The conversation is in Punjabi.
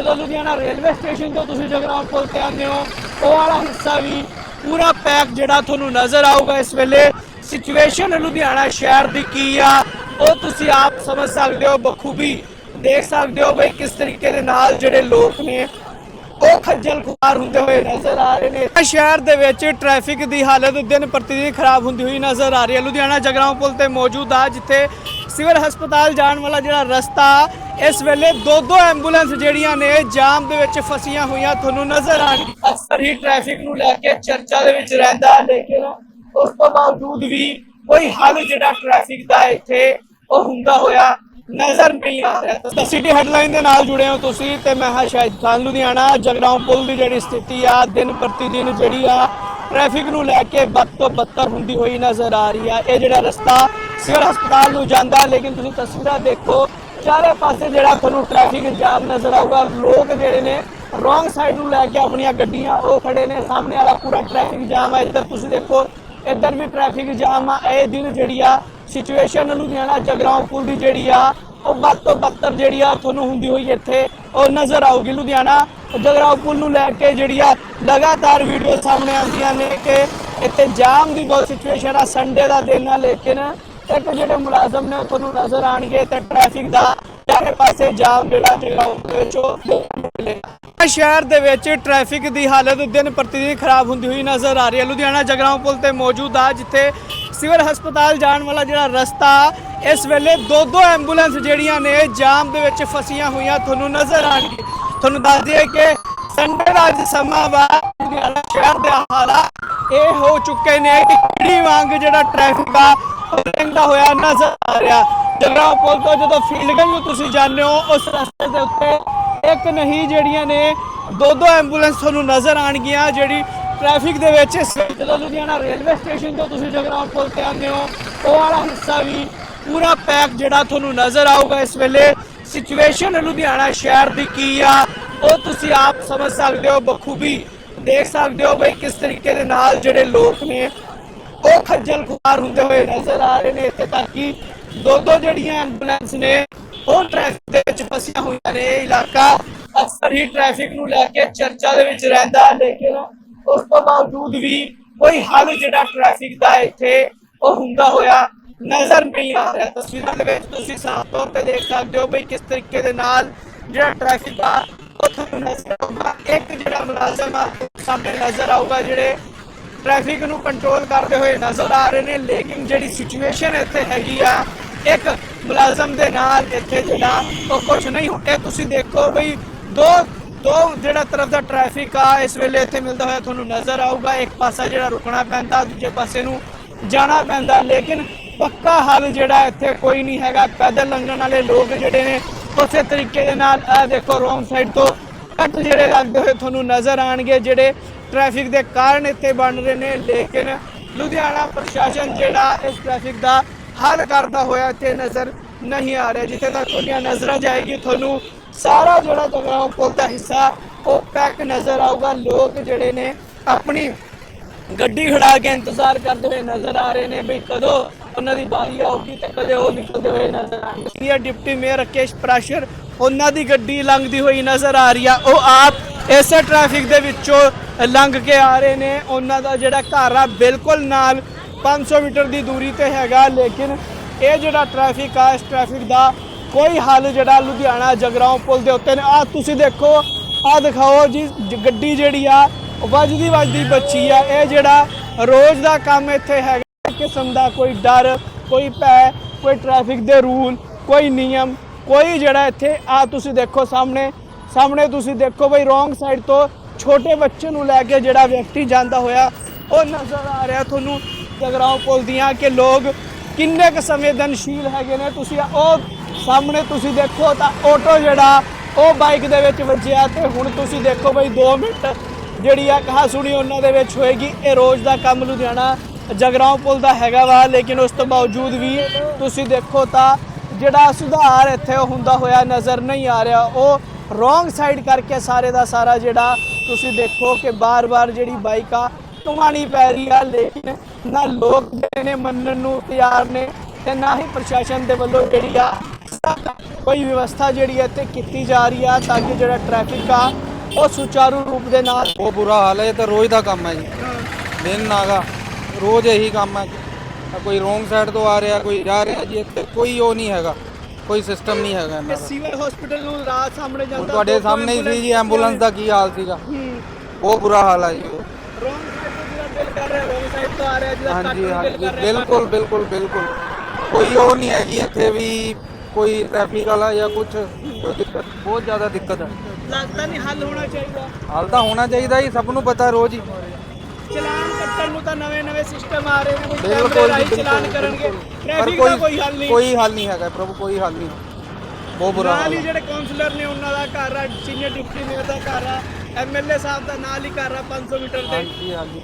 ਜਦੋਂ ਲੁਧਿਆਣਾ ਰੇਲਵੇ ਸਟੇਸ਼ਨ ਤੋਂ ਤੁਸੀਂ ਜਗਰਾਉਂ ਪੁਲ ਤੇ ਆਉਂਦੇ ਹੋ, ਉਹ ਵਾਲਾ ਹਿੱਸਾ ਵੀ ਪੂਰਾ ਪੈਕ ਜਿਹੜਾ ਤੁਹਾਨੂੰ ਨਜ਼ਰ ਆਊਗਾ ਇਸ ਵੇਲੇ। ਸਿਚੁਏਸ਼ਨ ਲੁਧਿਆਣਾ ਸ਼ਹਿਰ ਦੀ ਕੀ ਆ? ਉਹ ਤੁਸੀਂ ਆਪ ਸਮਝ ਸਕਦੇ ਹੋ, ਬਖੂਬੀ ਦੇਖ ਸਕਦੇ ਹੋ ਬਈ ਕਿਸ ਤਰੀਕੇ ਦੇ ਨਾਲ ਜਿਹੜੇ ਲੋਕ ਨੇ ਉਹ ਖੱਜਲ ਖੁਆਰ ਹੁੰਦੇ ਹੋਏ ਨਜ਼ਰ ਆ ਰਹੇ ਨੇ। ਸ਼ਹਿਰ ਦੇ ਵਿੱਚ ਟ੍ਰੈਫਿਕ ਦੀ ਹਾਲਤ ਦਿਨ ਪ੍ਰਤੀ ਦਿਨ ਖਰਾਬ ਹੁੰਦੀ ਹੋਈ ਨਜ਼ਰ ਆ ਰਹੀ ਹੈ। ਲੁਧਿਆਣਾ ਜਗਰਾਉਂ ਪੁਲ ਤੇ ਮੌਜੂਦ ਆ, ਜਿੱਥੇ ਸਿਵਲ ਹਸਪਤਾਲ ਜਾਣ ਵਾਲਾ ਜਿਹੜਾ ਰਸਤਾ, ਇਸ ਵੇਲੇ ਦੋ ਦੋ ਐਂਬੂਲੈਂਸ ਜਿਹੜੀਆਂ ਨੇ, ਜਾਮ ਦੇ ਵਿੱਚ ਫਸੀਆਂ ਹੋਈਆਂ ਤੁਹਾਨੂੰ ਨਜ਼ਰ ਆ ਆਣਗੀ ਅਕਸਰ ਹੀ ਟ੍ਰੈਫਿਕ ਨੂੰ ਲੈ ਕੇ ਚਰਚਾ ਦੇ ਵਿੱਚ ਰਹਿੰਦਾ, ਲੇਕਿਨ ਉਸ ਤੋਂ ਬਾਵਜੂਦ ਵੀ ਕੋਈ ਹੱਲ ਜਿਹੜਾ ਟ੍ਰੈਫਿਕ ਦਾ ਇੱਥੇ ਉਹ ਹੁੰਦਾ ਹੋਇਆ ਨਜ਼ਰ ਨਹੀਂ ਆ ਰਿਹਾ। ਤਾਂ ਸਿਟੀ ਹੈਡਲਾਈਨ ਦੇ ਨਾਲ ਜੁੜੇ ਹੋ ਤੁਸੀਂ ਤੇ ਮੈਂ ਹਾਂ ਸ਼ਾਇਦ ਖਾਨ, ਲੁਧਿਆਣਾ ਜਗਰਾਉਂ ਪੁਲ ਦੀ ਜਿਹੜੀ ਸਥਿਤੀ ਆ, ਦਿਨ ਪ੍ਰਤੀ ਦਿਨ ਜਿਹੜੀ ਆ ਟ੍ਰੈਫਿਕ ਨੂੰ ਲੈ ਕੇ ਬਦ ਤੋਂ ਬੱਤਰ ਹੁੰਦੀ ਹੋਈ ਨਜ਼ਰ ਆ ਰਹੀ ਆ। ਇਹ ਜਿਹੜਾ ਰਸਤਾ ਸਿਵਲ ਹਸਪਤਾਲ ਨੂੰ ਜਾਂਦਾ, ਲੇਕਿਨ ਤੁਸੀਂ ਤਸਵੀਰਾਂ ਦੇਖੋ, ਚਾਰੇ ਪਾਸੇ ਜਿਹੜਾ ਤੁਹਾਨੂੰ ਟ੍ਰੈਫਿਕ ਜਾਮ ਨਜ਼ਰ ਆਊਗਾ। ਲੋਕ ਜਿਹੜੇ ਨੇ ਰੋਂਗ ਸਾਈਡ ਨੂੰ ਲੈ ਕੇ ਆਪਣੀਆਂ ਗੱਡੀਆਂ, ਉਹ ਖੜੇ ਨੇ, ਸਾਹਮਣੇ ਵਾਲਾ ਪੂਰਾ ਟ੍ਰੈਫਿਕ ਜਾਮ ਹੈ ਇੱਧਰ ਤੁਸੀਂ ਦੇਖੋ, ਇੱਧਰ ਵੀ ਟ੍ਰੈਫਿਕ ਜਾਮ ਆ। ਇਹ ਦਿਨ ਜਿਹੜੀ ਆ ਸਿਚੁਏਸ਼ਨ ਲੁਧਿਆਣਾ ਜਗਰਾਉਂ ਪੁਲ ਦੀ ਜਿਹੜੀ ਆ ਉਹ ਵੱਧ ਤੋਂ ਬੱਤਰ ਜਿਹੜੀ ਆ ਤੁਹਾਨੂੰ ਹੁੰਦੀ ਹੋਈ ਇੱਥੇ, ਉਹ ਨਜ਼ਰ ਆਊਗੀ ਲੁਧਿਆਣਾ। ਜਗਰਾਉਂ ਪੁਲ ਨੂੰ ਲੈ ਕੇ ਜਿਹੜੀ ਆ ਲਗਾਤਾਰ ਵੀਡੀਓ ਸਾਹਮਣੇ ਆਉਂਦੀਆਂ ਨੇ ਕਿ ਇੱਥੇ ਜਾਮ ਦੀ ਬਹੁਤ ਸਿਚੁਏਸ਼ਨ ਆ ਸੰਡੇ ਦਾ ਦਿਨ ਆ, ਲੇਕਿਨ ਇੱਕ ਜਿਹੜੇ ਮੁਲਾਜ਼ਮ ਨੇ ਉਹ ਤੁਹਾਨੂੰ ਨਜ਼ਰ ਆਣਗੇ ਤੇ ਟ੍ਰੈਫਿਕ ਦਾ ਚਾਰੇ ਪਾਸੇ ਜਾਮ ਜਿਹੜਾ ਜਗਰਾਉਂ ਦੇ ਮਿਲੇਗਾ ਸ਼ਹਿਰ ਦੇ ਵਿੱਚ ਟ੍ਰੈਫਿਕ ਦੀ ਹਾਲਤ ਦਿਨ ਪ੍ਰਤੀ ਦਿਨ ਖਰਾਬ ਹੁੰਦੀ ਹੋਈ ਨਜ਼ਰ ਆ ਰਹੀ ਹੈ। ਲੁਧਿਆਣਾ, ਜਗਰਾਉਂ ਪੁਲ ਤੇ ਮੌਜੂਦ ਆ, ਜਿੱਥੇ ਸਿਵਲ ਹਸਪਤਾਲ ਜਾਣ ਵਾਲਾ ਜਿਹੜਾ ਰਸਤਾ ਇਸ ਵੇਲੇ ਦੋ ਦੋ ਐਂਬੂਲੈਂਸ ਜਿਹੜੀਆਂ ਨੇ ਜਾਮ ਦੇ ਵਿੱਚ ਫਸੀਆਂ ਹੋਈਆਂ ਤੁਹਾਨੂੰ ਨਜ਼ਰ ਆਣਗੀ ਤੁਹਾਨੂੰ ਦੱਸ ਦਈਏ ਕਿ ਸੰਡੇ ਦਾ ਅੱਜ ਸਮਾਂ ਵਾ, ਲੁਧਿਆਣਾ ਸ਼ਹਿਰ ਦੇ ਹਾਲਾਤ ਇਹ ਹੋ ਚੁੱਕੇ ਨੇ ਕਿ ਕਿਹੜੀ ਵਾਂਗ ਜਿਹੜਾ ਟ੍ਰੈਫਿਕ ਆ, ਉਹ ਹੋਇਆ ਨਜ਼ਰ ਆ ਰਿਹਾ। ਜਗਰਾਉਂ ਪੁਲ ਤੋਂ ਜਦੋਂ ਫੀਲਡ ਨੂੰ ਤੁਸੀਂ ਜਾਂਦੇ ਹੋ, ਉਸ ਰਸਤੇ ਦੇ ਉੱਤੇ ਇੱਕ ਨਹੀਂ ਜਿਹੜੀਆਂ ਨੇ, ਦੋ ਦੋ ਐਂਬੂਲੈਂਸ ਤੁਹਾਨੂੰ ਨਜ਼ਰ ਆਣਗੀਆਂ ਜਿਹੜੀ ਟ੍ਰੈਫਿਕ ਦੇ ਵਿੱਚ ਜਦੋਂ ਲੁਧਿਆਣਾ ਰੇਲਵੇ ਸਟੇਸ਼ਨ ਤੋਂ ਤੁਸੀਂ ਜਗਰਾਉਂ ਪੁਲ ਤੇ ਆਉਂਦੇ ਹੋ, ਉਹ ਵਾਲਾ ਹਿੱਸਾ ਵੀ ਪੂਰਾ ਪੈਕ ਜਿਹੜਾ ਤੁਹਾਨੂੰ ਨਜ਼ਰ ਆਊਗਾ ਇਸ ਵੇਲੇ ਸਿਚੁਏਸ਼ਨ ਲੁਧਿਆਣਾ ਸ਼ਹਿਰ ਦੀ ਕੀ ਆ ਉਹ ਤੁਸੀਂ ਆਪ ਸਮਝ ਸਕਦੇ ਹੋ ਬਖੂਬੀ ਦੇਖ ਸਕਦੇ ਹੋ ਬਈ ਕਿਸ ਤਰੀਕੇ ਦੇ ਨਾਲ ਜਿਹੜੇ ਲੋਕ ਨੇ ਉਹ ਖੱਜਲ ਖੁਆਰ ਹੁੰਦੇ ਹੋਏ ਨਜ਼ਰ ਆ ਰਹੇ ਨੇ। ਇੱਥੇ ਤੱਕ ਕਿ ਦੋ ਦੋ ਜਿਹੜੀਆਂ ਐਂਬੂਲੈਂਸ ਨੇ ਉਹ ਟ੍ਰੈਫਿਕ ਦੇ ਵਿੱਚ ਫਸੀਆਂ ਹੋਈਆਂ ਨੇ। ਇਹ ਇਲਾਕਾ ਅਕਸਰ ਹੀ ਟ੍ਰੈਫਿਕ ਨੂੰ ਲੈ ਕੇ ਚਰਚਾ ਦੇ ਵਿੱਚ ਰਹਿੰਦਾ ਹੈ, ਲੇਕਿਨ ਉਸ ਤੋਂ ਬਾਵਜੂਦ ਵੀ ਕੋਈ ਹੱਲ ਜਿਹੜਾ ਟ੍ਰੈਫਿਕ ਦਾ ਇੱਥੇ ਉਹ ਹੁੰਦਾ ਹੋਇਆ ਨਜ਼ਰ ਨਹੀਂ ਆ ਰਿਹਾ। ਤਸਵੀਰਾਂ ਦੇ ਵਿੱਚ ਤੁਸੀਂ ਸਾਫ਼ ਤੌਰ ਤੇ ਦੇਖ ਸਕਦੇ ਹੋ ਵੀ ਕਿਸ ਤਰੀਕੇ ਦੇ ਨਾਲ ਜਿਹੜਾ ਟ੍ਰੈਫਿਕ ਆ ਉਹ ਤੁਹਾਨੂੰ ਨਜ਼ਰ ਆਊਗਾ। ਇੱਕ ਜਿਹੜਾ ਮੁਲਾਜ਼ਮ ਆ, ਸਾਹਮਣੇ ਨਜ਼ਰ ਆਊਗਾ, ਜਿਹੜੇ ਟ੍ਰੈਫਿਕ ਨੂੰ ਕੰਟਰੋਲ ਕਰਦੇ ਹੋਏ ਨਜ਼ਰ ਆ ਰਹੇ ਨੇ। ਲੇਕਿਨ ਜਿਹੜੀ ਸਿਚੁਏਸ਼ਨ ਇੱਥੇ ਹੈਗੀ ਆ, ਇੱਕ ਮੁਲਾਜ਼ਮ ਦੇ ਨਾਲ ਇੱਥੇ ਜਿਹੜਾ ਉਹ ਕੁਝ ਨਹੀਂ ਹੁੰਦਾ ਤੁਸੀਂ ਦੇਖੋ ਬਈ ਦੋ ਦੋ ਜਿਹੜਾ ਤਰਫ ਦਾ ਟ੍ਰੈਫਿਕ ਆ, ਇਸ ਵੇਲੇ ਇੱਥੇ ਮਿਲਦਾ ਹੋਇਆ ਤੁਹਾਨੂੰ ਨਜ਼ਰ ਆਊਗਾ। ਇੱਕ ਪਾਸਾ ਜਿਹੜਾ ਰੁਕਣਾ ਪੈਂਦਾ, ਦੂਜੇ ਪਾਸੇ ਨੂੰ ਜਾਣਾ ਪੈਂਦਾ। ਲੇਕਿਨ ਪੱਕਾ ਹੱਲ ਜਿਹੜਾ ਇੱਥੇ ਕੋਈ ਨਹੀਂ ਹੈਗਾ। ਪੈਦਲ ਲੰਘਣ ਵਾਲੇ ਲੋਕ ਜਿਹੜੇ ਨੇ, ਉਸੇ ਤਰੀਕੇ ਦੇ ਨਾਲ ਇਹ ਦੇਖੋ ਰੋਂਗ ਸਾਈਡ ਤੋਂ ਕੱਟ ਜਿਹੜੇ ਲੱਗਦੇ ਹੋਏ ਤੁਹਾਨੂੰ ਨਜ਼ਰ ਆਣਗੇ ਜਿਹੜੇ ਟ੍ਰੈਫਿਕ ਦੇ ਕਾਰਨ ਇੱਥੇ ਬਣ ਰਹੇ ਨੇ। ਲੇਕਿਨ ਲੁਧਿਆਣਾ ਪ੍ਰਸ਼ਾਸਨ ਜਿਹੜਾ ਇਸ ਟ੍ਰੈਫਿਕ ਦਾ ਹੱਲ ਕਰਦਾ ਹੋਇਆ ਇੱਥੇ ਨਜ਼ਰ ਨਹੀਂ ਆ ਰਿਹਾ। ਜਿੱਥੇ ਤੱਕ ਤੁਹਾਡੀਆਂ ਨਜ਼ਰਾਂ ਜਾਏਗੀ, ਤੁਹਾਨੂੰ ਸਾਰਾ ਜਿਹੜਾ ਜਗਰਾਉਂ ਪੁਲ ਦਾ ਹਿੱਸਾ, ਉਹ ਪੈਕ ਨਜ਼ਰ ਆਊਗਾ। ਲੋਕ ਜਿਹੜੇ ਨੇ ਆਪਣੀ ਗੱਡੀ ਖੜਾ ਕੇ ਇੰਤਜ਼ਾਰ ਕਰਦੇ ਹੋਏ ਨਜ਼ਰ ਆ ਰਹੇ ਨੇ ਵੀ ਕਦੋਂ ਉਹਨਾਂ ਦੀ ਬਾਰੀ ਆਊਗੀ ਤੇ ਕਦੇ ਉਹ ਨਿਕਲਦੇ ਹੋਏ ਨਜ਼ਰ ਆਣਗੇ senior deputy mayor Rakesh Parashar, ਉਹਨਾਂ ਦੀ ਗੱਡੀ ਲੰਘਦੀ ਹੋਈ ਨਜ਼ਰ ਆ ਰਹੀ ਆ। ਉਹ ਆਪ ਇਸੇ ਟ੍ਰੈਫਿਕ ਦੇ ਵਿੱਚੋਂ ਲੰਘ ਕੇ ਆ ਰਹੇ ਨੇ। ਉਹਨਾਂ ਦਾ ਜਿਹੜਾ ਘਰ ਆ, ਬਿਲਕੁਲ ਨਾਲ 500 ਮੀਟਰ ਦੀ ਦੂਰੀ ਤੇ ਹੈਗਾ, ਲੇਕਿਨ ਇਹ ਜਿਹੜਾ ਟ੍ਰੈਫਿਕ ਆ, ਇਸ ਟ੍ਰੈਫਿਕ ਦਾ ਕੋਈ ਹੱਲ ਜਿਹੜਾ ਲੁਧਿਆਣਾ ਜਗਰਾਉਂ ਪੁਲ ਦੇ ਉੱਤੇ ਨੇ ਆ ਤੁਸੀਂ ਦੇਖੋ ਆ ਦਿਖਾਓ ਜੀ ਗੱਡੀ ਜਿਹੜੀ ਆ, ਵੱਜਦੀ ਵੱਜਦੀ ਬੱਚੀ ਆ। ਇਹ ਜਿਹੜਾ ਰੋਜ਼ ਦਾ ਕੰਮ ਇੱਥੇ ਹੈਗਾ। ਕਿਸਮ ਦਾ ਕੋਈ ਡਰ, ਕੋਈ ਭੈ, ਕੋਈ ਟ੍ਰੈਫਿਕ ਦੇ ਰੂਲ, ਕੋਈ ਨਿਯਮ, ਕੋਈ ਜਿਹੜਾ ਇੱਥੇ, ਆ ਤੁਸੀਂ ਦੇਖੋ ਸਾਹਮਣੇ ਸਾਹਮਣੇ ਤੁਸੀਂ ਦੇਖੋ ਬਈ ਰੋਂਗ ਸਾਈਡ ਤੋਂ ਛੋਟੇ ਬੱਚੇ ਨੂੰ ਲੈ ਕੇ ਜਿਹੜਾ ਵਿਅਕਤੀ ਜਾਂਦਾ ਹੋਇਆ, ਉਹ ਨਜ਼ਰ ਆ ਰਿਹਾ ਤੁਹਾਨੂੰ ਜਗਰਾਉਂ ਪੁਲ ਦੀਆਂ ਕਿ ਲੋਕ ਕਿੰਨੇ ਕੁ ਸੰਵੇਦਨਸ਼ੀਲ ਹੈਗੇ ਨੇ। ਤੁਸੀਂ ਉਹ ਸਾਹਮਣੇ ਤੁਸੀਂ ਦੇਖੋ ਤਾਂ ਆਟੋ ਜਿਹੜਾ, ਉਹ ਬਾਈਕ ਦੇ ਵਿੱਚ ਵੱਜਿਆ ਤੇ ਹੁਣ ਤੁਸੀਂ ਦੇਖੋ ਬਈ 2 ਮਿੰਟ ਜਿਹੜੀ ਆ ਕਹਾ ਸੁਣੀ ਉਹਨਾਂ ਦੇ ਵਿੱਚ ਹੋਏਗੀ, ਇਹ ਰੋਜ਼ ਦਾ ਕੰਮ ਲੁਧਿਆਣਾ ਜਗਰਾਉਂ ਪੁਲ ਦਾ ਹੈਗਾ ਵਾ ਲੇਕਿਨ ਉਸ ਤੋਂ ਬਾਵਜੂਦ ਵੀ ਤੁਸੀਂ ਦੇਖੋ ਤਾਂ ਜਿਹੜਾ ਸੁਧਾਰ ਇੱਥੇ ਉਹ ਹੁੰਦਾ ਹੋਇਆ ਨਜ਼ਰ ਨਹੀਂ ਆ ਰਿਹਾ। ਉਹ ਰੋਂਗ ਸਾਈਡ ਕਰਕੇ ਸਾਰੇ ਦਾ ਸਾਰਾ ਜਿਹੜਾ ਤੁਸੀਂ ਦੇਖੋ ਕਿ ਬਾਰ-ਬਾਰ ਜਿਹੜੀ ਬਾਈਕ ਆ ਕਮਾਣੀ ਪੈ ਰਹੀ ਆ ਲੇਕਿਨ ਨਾ ਲੋਕ ਜਿਹੜੇ ਨੇ ਮੰਨਣ ਨੂੰ ਤਿਆਰ ਨੇ ਤੇ ਨਾ ਹੀ ਪ੍ਰਸ਼ਾਸਨ ਦੇ ਵੱਲੋਂ ਜਿਹੜੀ ਆ ਕੋਈ ਵਿਵਸਥਾ ਜਿਹੜੀ ਹੈ ਇੱਥੇ ਕੀਤੀ ਜਾ ਰਹੀ ਆ ਤਾਂ ਕਿ ਜਿਹੜਾ ਟ੍ਰੈਫਿਕ ਆ ਉਹ ਸੁਚਾਰੂ ਰੂਪ ਦੇ ਨਾਲ ਬਹੁਤ ਬੁਰਾ ਹਾਲ ਹੈ ਇਹ ਤਾਂ ਰੋਜ਼ ਦਾ ਕੰਮ ਹੈ ਜੀ। ਦਿਨ ਨਾਗਾ। ਰੋਜ਼ ਇਹੀ ਕੰਮ ਹੈ ਕੋਈ ਰੋਂਗ ਸਾਈਡ ਤੋਂ ਆ ਰਿਹਾ ਕੋਈ ਜਾ ਰਿਹਾ ਜੀ ਇੱਥੇ ਕੋਈ ਉਹ ਨਹੀਂ ਹੈਗਾ। ਕੋਈ ਸਿਸਟਮ ਨਹੀਂ ਹੈਗਾ ਇਹਨਾਂ ਦਾ। ਸਿਵਲ ਹਸਪੀਟਲ ਨੂੰ ਰਾਤ ਸਾਹਮਣੇ ਜਾਂਦਾ ਤੁਹਾਡੇ ਸਾਹਮਣੇ ਹੀ ਸੀ ਜੀ ਐਂਬੂਲੈਂਸ ਦਾ ਕੀ ਹਾਲ ਸੀਗਾ? ਬਹੁਤ ਬੁਰਾ ਹਾਲ ਹੈ ਜੀ ਰੋਂਗ ਸਾਈਡ ਤੋਂ ਜਿਹੜਾ ਦਿਲ ਕਰ ਰਿਹਾ ਰੋਂਗ ਸਾਈਡ ਤੋਂ ਆ ਰਿਹਾ ਹਾਂਜੀ ਕੱਟ ਦਿਲ ਕਰ ਰਿਹਾ ਬਿਲਕੁਲ ਬਿਲਕੁਲ ਬਿਲਕੁਲ। ਕੋਈ ਉਹ ਨਹੀਂ ਹੈਗੀ ਇੱਥੇ ਵੀ ਕੋਈ ਟ੍ਰੈਫਿਕ ਵਾਲਾ ਜਾਂ ਕੁਝ ਬਹੁਤ ਜ਼ਿਆਦਾ ਦਿੱਕਤ ਹੈ। ਲੱਗਦਾ ਨਹੀਂ ਹੱਲ ਹੋਣਾ ਚਾਹੀਦਾ। ਹਾਲ ਤਾਂ ਹੋਣਾ ਚਾਹੀਦਾ ਜੀ ਸਭ ਨੂੰ ਪਤਾ ਰੋਜ਼ ਹੀ। ਚਲਾਨ ਕੱਟਣ ਨੂੰ ਤਾਂ ਨਵੇਂ ਨਵੇਂ ਸਿਸਟਮ ਆ ਰਹੇ ਨੇ ਕੋਈ ਕੈਮਰੇ ਬਿਲਕੁਲ ਰਾਹੀਂ ਜੀ ਚਲਾਨ ਬਿਲਕੁਲ, ਕਰਨਗੇ। ਬਿਲਕੁਲ। ਟ੍ਰੈਫਿਕ ਦਾ ਕੋਈ ਹੱਲ ਨਹੀਂ। ਕੋਈ ਹੱਲ ਨਹੀਂ ਹੈਗਾ ਪ੍ਰਭੂ ਕੋਈ ਹੱਲ ਨਹੀਂ। ਬਹੁਤ ਬੁਰਾ ਨਾਲ ਹੀ ਹੈ। ਜਿਹੜੇ ਕਾਉਂਸਲਰ ਨੇ ਉਹਨਾਂ ਦਾ ਘਰ ਆ ਸੀਨੀਅਰ ਡਿਪਟੀ ਮੇਅਰ ਦਾ ਘਰ ਆ ਐਮਐਲਏ ਸਾਹਿਬ ਦਾ ਨਾਲ ਹੀ ਘਰ ਆ 500 ਮੀਟਰ ਤੇ ਹਾਂਜੀ ਹਾਂਜੀ।